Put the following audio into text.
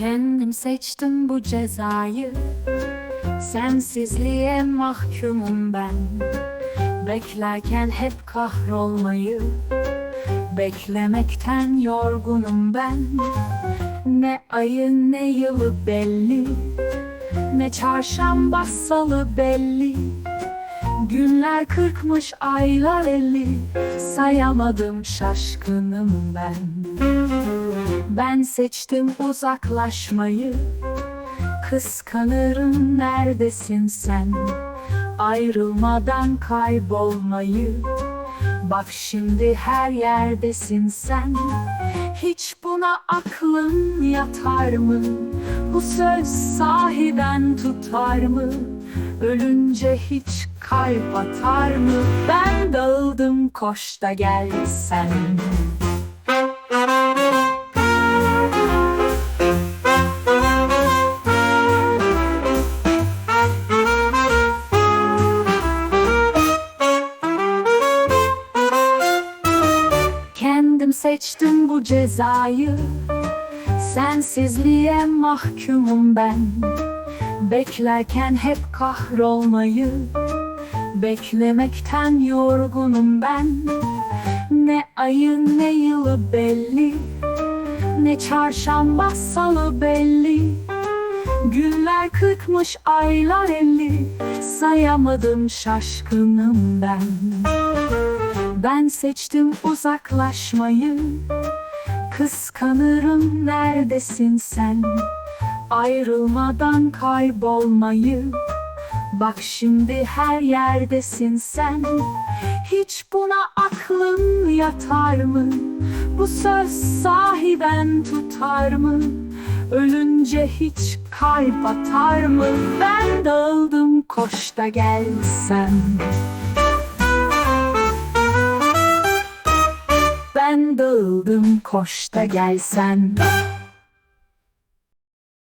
Kendim seçtim bu cezayı. Sensizliğe mahkumum ben. Beklerken hep kahrolmayı. Beklemekten yorgunum ben. Ne ayı ne yılı belli. Ne çarşamba salı belli. Günler kırkmış aylar elli. Sayamadım şaşkınım ben Ben seçtim uzaklaşmayı Kıskanırım neredesin sen Ayrılmadan kaybolmayı Bak şimdi her yerdesin sen Hiç buna aklın yatar mı? Bu söz sahiden tutar mı? Ölünce hiç kalp atar mı? Ben dağıldım koş da gel sen seçtim bu cezayı. Sensizliğe mahkumum ben. Beklerken hep kahrolmayı. Beklemekten yorgunum ben. Ne ayı ne yılı belli. Ne çarşamba salı belli. Günler kırkmış aylar elli. Sayamadım şaşkınım ben ben seçtim uzaklaşmayı Kıskanırım neredesin sen Ayrılmadan kaybolmayı Bak şimdi her yerdesin sen Hiç buna aklın yatar mı? Bu söz sahiden tutar mı? Ölünce hiç kalp atar mı? Ben dağıldım koş da gel dağıldım koş da gelsen